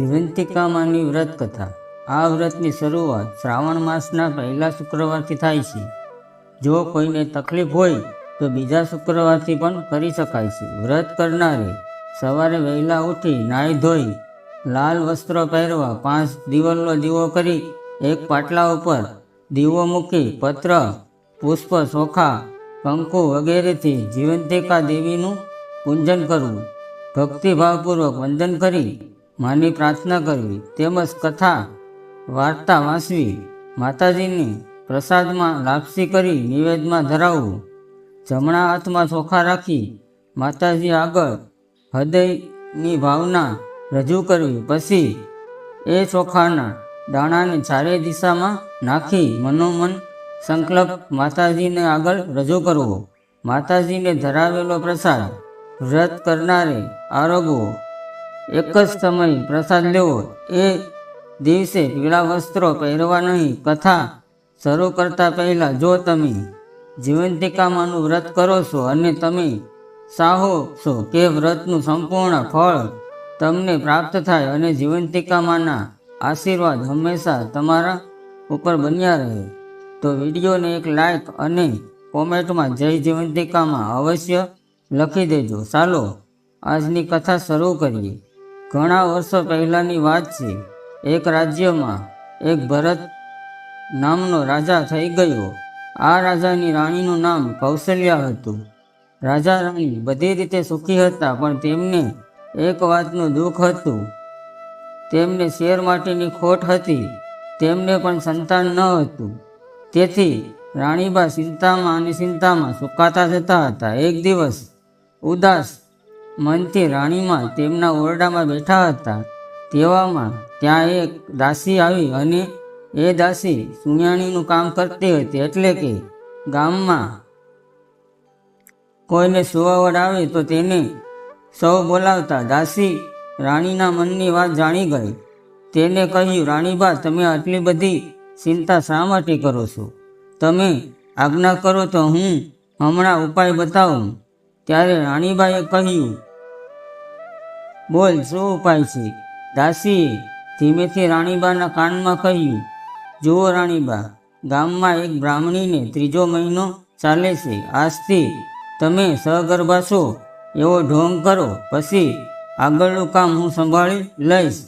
જીવંતિકામાની વ્રત કથા આ વ્રતની શરૂઆત શ્રાવણ માસના પહેલા શુક્રવારથી થાય છે. જો કોઈને તકલીફ હોય, તો બીજા શુક્રવારથી પણ કરી શકાય છે. વ્રત કરનારે સવારે વહેલા ઉઠી નાહી ધોઈ, લાલ વસ્ત્ર પહેરવા પાંચ દિવલનો દીવો કરી, એક પાટલા ઉપર દીવો મૂકી પત્ર, પુષ્પ ચોખા પંખો વગેરેથી જીવંતિકા દેવીનું પૂજન કરવું. ભક્તિભાવપૂર્વક વંદન કરી માની પ્રાર્થના કરવી, તેમજ કથા વાર્તા વાંચવી, માતાજીની પ્રસાદમાં લાપસી કરી નિવેદમાં ધરાવવું, જમણા હાથમાં ચોખા રાખી માતાજી આગળ હૃદયની ભાવના રજૂ કરવી, પછી એ ચોખાના દાણાને ચારે દિશામાં નાખી મનોમન સંકલ્પ માતાજીને આગળ રજૂ કરવો. માતાજીને ધરાવેલો પ્રસાદ, વ્રત કરનારે આરોગવો એક જ સમયે પ્રસાદ લેવો. એ દિવસે પીળા વસ્ત્રો પહેરવા નહીં. કથા શરૂ કરતા પહેલાં જો તમે જીવંતિકામાંનું વ્રત કરો છો અને તમે સાહો છો કે વ્રતનું સંપૂર્ણ ફળ તમને પ્રાપ્ત થાય અને જીવંતિકામાંના આશીર્વાદ હંમેશા તમારા ઉપર બન્યા રહે, તો વિડીયોને એક લાઈક અને કોમેન્ટમાં જય જીવંતિકામાં અવશ્ય લખી દેજો. ચાલો, આજની કથા શરૂ કરીએ. ઘણા વર્ષો પહેલાંની વાત છે. એક રાજ્યમાં એક ભરત નામનો રાજા થઈ ગયો. આ રાજાની રાણીનું નામ કૌશલ્યા હતું. રાજા રાણી બધી રીતે સુખી હતા, પણ તેમને એક વાતનું દુઃખ હતું. તેમને શેર માટેની ખોટ હતી. તેમને પણ સંતાન ન હતું. તેથી રાણીબા ચિંતામાં અને ચિંતામાં સુકાતા જતા હતા. એક દિવસ ઉદાસ મનથી રાણીમાં તેમના ઓરડામાં બેઠા હતા. તેવામાં ત્યાં એક દાસી આવી અને એ દાસી સુનિયાણીનું કામ કરતી હતી એટલે કે ગામમાં કોઈને સુવાવડ આવે તો તેને સૌ બોલાવતા દાસી રાણીના મનની વાત જાણી ગઈ. તેને કહ્યું, રાણીબા, તમે આટલી બધી ચિંતા શા માટે કરો છો? તમે આજ્ઞા કરો તો હું હમણાં ઉપાય બતાવું. ત્યારે રાણીબાએ કહ્યું બોલ, શું ઉપાય છે? દાસીએ ધીમેથી રાણીબાના કાનમાં કહ્યું, જુઓ રાણીબા, ગામમાં એક બ્રાહ્મણીને ત્રીજો મહિનો ચાલે છે. આજથી તમે સહગર્ભા છો, એવો ઢોંગ કરો, પછી આગળનું કામ હું સંભાળી લઈશ.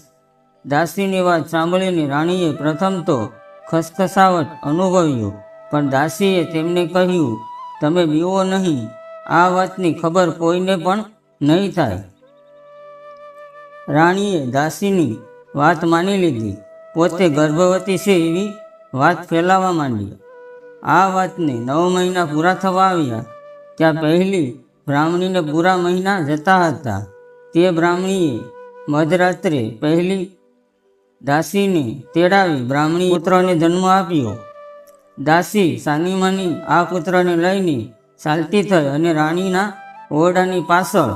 દાસીની વાત સાંભળીને રાણીએ પ્રથમ તો ખસખસાવટ અનુભવ્યો, પણ દાસીએ તેમને કહ્યું, તમે બીવો નહીં. આ વાતની ખબર કોઈને પણ નહીં થાય. રાણીએ દાસીની વાત માની લીધી. પોતે ગર્ભવતી છે એવી વાત ફેલાવવા માંડી. આ વાતને નવ મહિના પૂરા થવા આવ્યા. ત્યાં પહેલી બ્રાહ્મણીને પૂરા મહિના જતા હતા. તે બ્રાહ્મણીએ મધરાત્રે પહેલી દાસીને તેડાવી બ્રાહ્મણી પુત્રને જન્મ આપ્યો. દાસી સાનીમાની આ પુત્રને લઈને ચાલતી થઈ અને રાણીના ઓરડાની પાછળ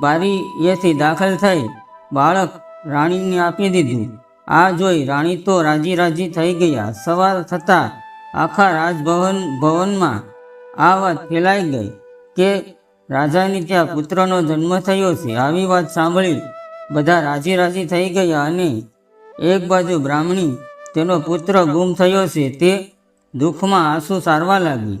બારીએથી દાખલ થઈ બાળક રાણીને આપી દીધું. આ જોઈ રાણી તો રાજી રાજી થઈ ગયા. સવાર થતાં આખા રાજભવન, ભવનમાં આ વાત ફેલાઈ ગઈ કે રાજાની ત્યાં પુત્રનો જન્મ થયો છે. આવી વાત સાંભળી બધા રાજી રાજી થઈ ગયા અને એક બાજુ બ્રાહ્મણી તેનો પુત્ર ગુમ થયો છે. તે દુઃખમાં આંસુ સારવા લાગી.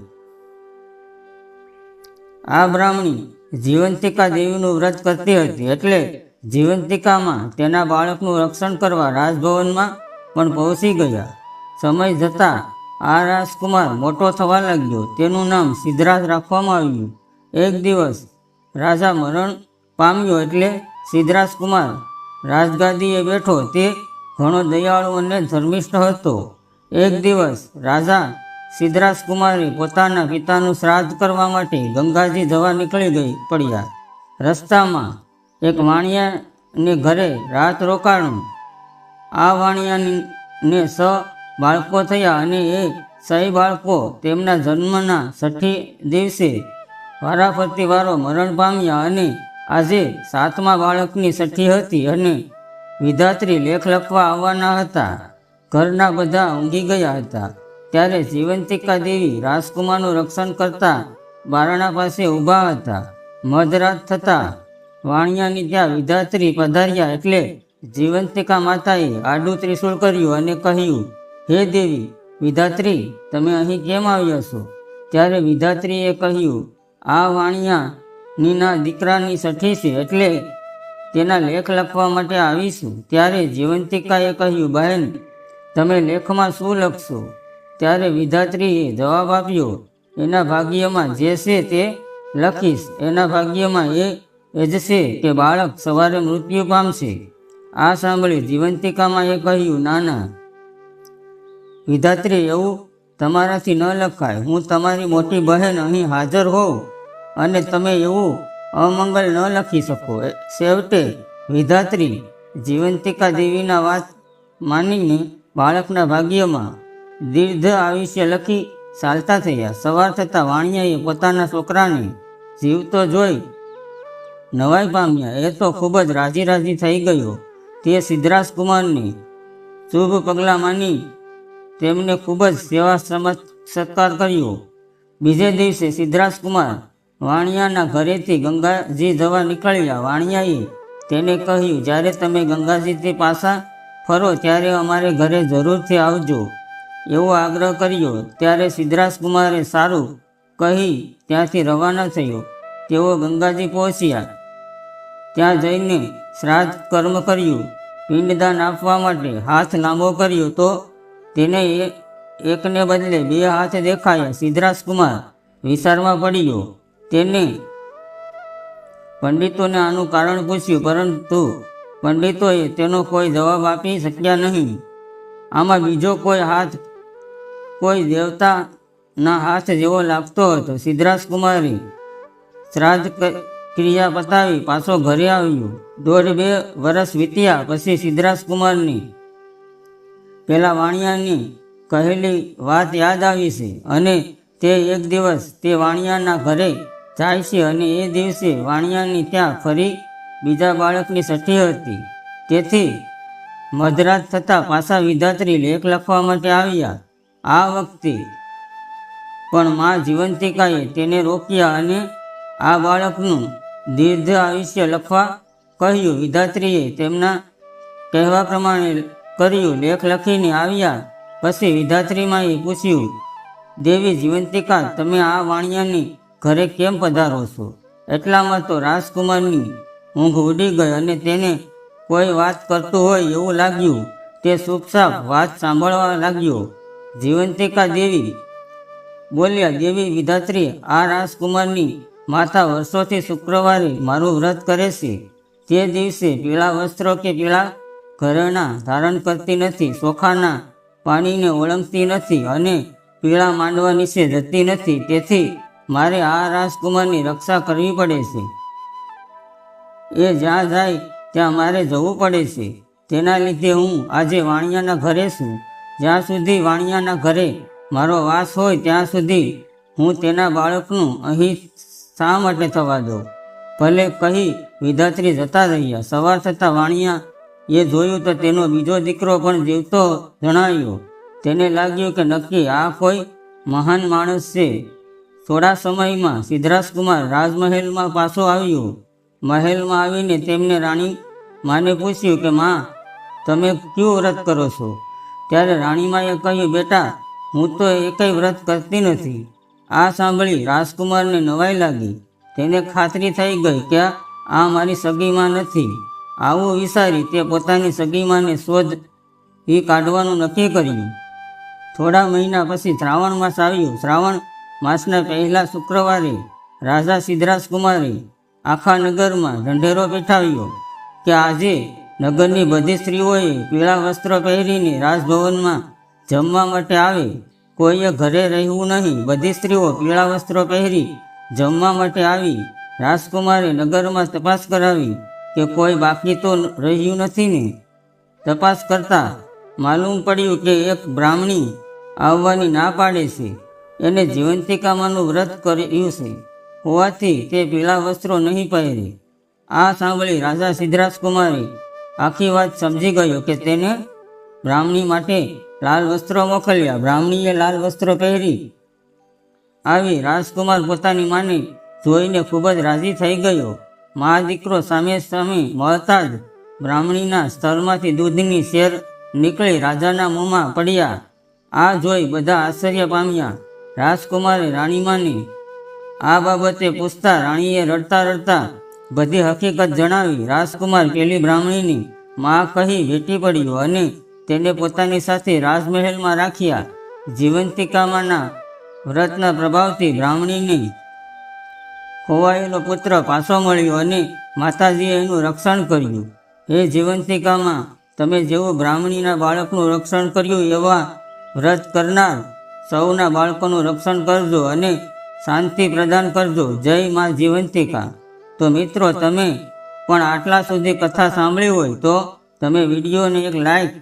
આ બ્રાહ્મણી જીવંતિકા દેવીનું વ્રત કરતી હતી એટલે જીવંતિકામાં તેના બાળકનું રક્ષણ કરવા રાજભવનમાં પણ પહોંચી ગયા. સમય જતાં આ રાજકુમાર મોટો થવા લાગ્યો. તેનું નામ સિદ્ધરાજ રાખવામાં આવ્યું. એક દિવસ રાજા મરણ પામ્યો એટલે સિદ્ધરાજકુમાર રાજગાદીએ બેઠો. તે ઘણો દયાળુ અને ધર્મિષ્ઠ હતો. એક દિવસ રાજા સિદ્ધરાજકુમારે પોતાના પિતાનું શ્રાદ્ધ કરવા માટે ગંગાજી જવા નીકળી ગઈ, પડ્યા. રસ્તામાં એક વાણિયાને ઘરે રાત રોકાણું. આ વાણિયાને સ બાળકો થયા અને એ સહી બાળકો તેમના જન્મના છઠ્ઠી દિવસે વારાફરતી વારો મરણ પામ્યા અને આજે સાતમા બાળકની છઠ્ઠી હતી અને વિધાત્રી લેખ લખવા આવવાના હતા. ઘરના બધા ઊંઘી ગયા હતા. ત્યારે જીવંતિકા દેવી રાજકુમારનું રક્ષણ કરતા બારણા પાસે ઊભા હતા. મધરાત થતાં વાણિયાની ત્યાં વિધાત્રી પધાર્યા એટલે જીવંતિકા માતાએ આડું ત્રિશૂળ કર્યું અને કહ્યું, હે દેવી, વિધાત્રી, તમે અહીં કેમ આવ્યા છો? ત્યારે વિધાત્રીએ કહ્યું, આ વાણિયાનીના દીકરાની સઠી છે એટલે તેના લેખ લખવા માટે આવીશું. ત્યારે જીવંતિકાએ કહ્યું, બહેન, તમે લેખમાં શું લખશો? ત્યારે વિધાત્રીએ જવાબ આપ્યો, એના ભાગ્યમાં જે છે તે લખીશ. એના ભાગ્યમાં એ એ છે કે બાળક સવારે મૃત્યુ પામશે. આ સાંભળી જીવંતિકામાં એ કહ્યું ના ના વિધાત્રી, એવું તમારાથી ન લખાય. હું તમારી મોટી બહેન અહીં હાજર હોઉં અને તમે એવું અમંગલ ન લખી શકો. સેવટે વિધાત્રી જીવંતિકા દેવીના વાત માનીને બાળકના ભાગ્યમાં દીર્ઘ આયુષ્ય લખી ચાલતા થયા. સવાર થતાં વાણિયાએ પોતાના છોકરાને જીવતો જોઈ નવાઈ પામ્યા. એ તો ખૂબ જ રાજી રાજી થઈ ગયો. તે સિદ્ધરાજ કુમારની શુભ પગલાં માની તેમને ખૂબ જ સેવા સમજ સત્કાર કર્યો. બીજે દિવસે સિદ્ધરાજ કુમાર વાણિયાના ઘરેથી ગંગાજી જવા નીકળ્યા. વાણિયાએ તેને કહ્યું, જ્યારે તમે ગંગાજીથી પાછા ફરો, ત્યારે અમારે ઘરે જરૂરથી આવજો. એવો આગ્રહ કર્યો. ત્યારે સિદ્ધરાજ કુમારે સારું કહી ત્યાંથી રવાના થયો. તેઓ ગંગાજી પહોંચ્યા. ત્યાં જઈને શ્રાદ્ધ કર્મ કર્યું, પિંડદાન આપવા માટે હાથ લાંબો કર્યો તો તેને એકને બદલે બે હાથ દેખાયા સિદ્ધરાજકુમાર. વિચારમાં પડ્યો, તેને પંડિતોને આનું કારણ પૂછ્યું, પરંતુ પંડિતોએ તેનો કોઈ જવાબ આપી શક્યા નહીં. આમાં બીજો કોઈ હાથ, કોઈ દેવતાના હાથ જેવો લાગતો હતો. સિદ્ધરાજ કુમારે શ્રાદ્ધ ક્રિયા પતાવી, પાછો ઘરે આવ્યો. દોઢ બે વર્ષ વીત્યા પછી સિદ્ધરાજ કુમારની પેલા વાણિયાની કહેલી વાત યાદ આવી છે અને તે એક દિવસ તે વાણિયાના ઘરે જાય છે અને એ દિવસે વાણિયાની ત્યાં ફરી બીજા બાળકની સઠી હતી. તેથી મધરાત થતાં પાછા વિધાત્રી લેખ લખવા માટે આવ્યા. આ વખતે પણ મા જીવંતિકાએ તેને રોક્યા અને આ બાળકનું દીર્ઘ આયુષ્ય લખવા કહ્યું. વિધાત્રીએ તેમના કહેવા પ્રમાણે કર્યું. લેખ લખીને આવ્યા પછી વિધાત્રીમાએ પૂછ્યું, દેવી જીવંતિકા, તમે આ વાણિયાની ઘરે કેમ પધારો છો? એટલામાં તો રાજકુમારની ઊંઘ ઉડી ગઈ અને તેને કોઈ વાત કરતું હોય એવું લાગ્યું. તે ચૂપચાપ વાત સાંભળવા લાગ્યો. જીવંતિકા દેવી, બોલ્યા. દેવી વિધાત્રી આ રાજકુમારની માતા વર્ષોથી શુક્રવારે મારું વ્રત કરે છે. તે દિવસે પીળા વસ્ત્રો કે પીળા ઘરેણા ધારણ કરતી નથી ચોખાના પાણીને ઓળંગતી નથી અને પીળા માંડવા નીચે જતી નથી. તેથી મારે આ રાજકુમારની રક્ષા કરવી પડે છે. એ જ્યાં જાય ત્યાં મારે જવું પડે છે. તેના લીધે હું આજે વાણિયાના ઘરે છું. જ્યાં સુધી વાણિયાના ઘરે મારો વાસ હોય ત્યાં સુધી હું તેના બાળકનું અહીં શા માટે થવા દઉં ભલે કહી વિધાત્રી જતા રહ્યા. સવાર થતાં વાણિયા એ જોયું તો તેનો બીજો દીકરો પણ જીવતો જણાયો. તેને લાગ્યું કે નક્કી આ કોઈ મહાન માણસ છે. થોડા સમયમાં સિદ્ધરાજકુમાર રાજમહેલમાં પાછો આવ્યો. મહેલમાં આવીને તેમને રાણી માને પૂછ્યું કે, માં, તમે કયું વ્રત કરો છો? ત્યારે રાણીમાએ કહ્યું, બેટા, હું તો એકય વ્રત કરતી નથી. આ સાંભળી રાજકુમારને નવાઈ લાગી. તેને ખાતરી થઈ ગઈ કે આ મારી સગીમાં નથી. આવું વિચારી તે પોતાની સગીમાને શોધ એ કાઢવાનું નક્કી કર્યું. થોડા મહિના પછી શ્રાવણ માસ આવ્યો. શ્રાવણ માસના પહેલા શુક્રવારે રાજા સિદ્ધરાજકુમારે આખા નગરમાં ઢંઢેરો બેઠાવ્યો કે આજે નગરની બધી સ્ત્રીઓએ પીળા વસ્ત્ર પહેરીને રાજભવનમાં જમવા માટે આવે. કોઈએ ઘરે રહેવું નહીં. બધી સ્ત્રીઓ પીળા વસ્ત્રો પહેરી જમવા માટે આવી. રાજકુમારે નગરમાં તપાસ કરાવી કે કોઈ બાકી તો રહ્યું નથી ને. તપાસ કરતા માલુમ પડ્યું કે એક બ્રાહ્મણી આવવાની ના પાડે છે. એને જીવંતિકામાંનું વ્રત કર્યું છે. હોવાથી તે પીળા વસ્ત્રો નહીં પહેરે. આ સાંભળી રાજા સિદ્ધરાજકુમારે આખી વાત સમજી ગયો કે તેને બ્રાહ્મણી માટે લાલ વસ્ત્રો મોકલ્યા. બ્રાહ્મણીએ લાલ વસ્ત્રો પહેરી આવી. રાજકુમાર પોતાની માને જોઈને ખૂબ જ રાજી થઈ ગયો. મા દીકરો સામે સામે મળતા જ બ્રાહ્મણીના સ્તરમાંથી દૂધની શેર નીકળી રાજાના મોંમાં પડ્યા. આ જોઈ બધા આશ્ચર્ય પામ્યા. રાજકુમારે રાણીમાને આ બાબતે પૂછતા રાણીએ રડતા રડતા બધી હકીકત જણાવી. રાજકુમાર પેલી બ્રાહ્મણીની માં કહી ભેટી પડ્યો અને તેને પોતાની સાથે રાજમહેલમાં રાખ્યા. જીવંતિકામાંના વ્રતના પ્રભાવથી બ્રાહ્મણીને ખોવાયેલો પુત્ર પાછો મળ્યો અને માતાજીએ એનું રક્ષણ કર્યું. હે જીવંતિકામાં, તમે જેવું બ્રાહ્મણીના બાળકનું રક્ષણ કર્યું એવા વ્રત કરનાર સૌના બાળકોનું રક્ષણ કરજો અને શાંતિ પ્રદાન કરજો. જય મા જીવંતિકા. તો મિત્રો, તમે પણ આટલા સુધી કથા સાંભળી હોય તો તમે વિડીયોને એક લાઈક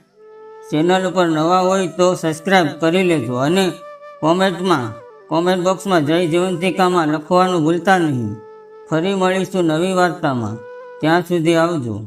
ચેનલ ઉપર નવા હોય તો સબસ્ક્રાઈબ કરી લેજો અને કોમેન્ટમાં, કોમેન્ટ બોક્સમાં જય જીવંતિકામાં લખવાનું ભૂલતા નહીં. ફરી મળીશું નવી વાર્તામાં. ત્યાં સુધી આવજો.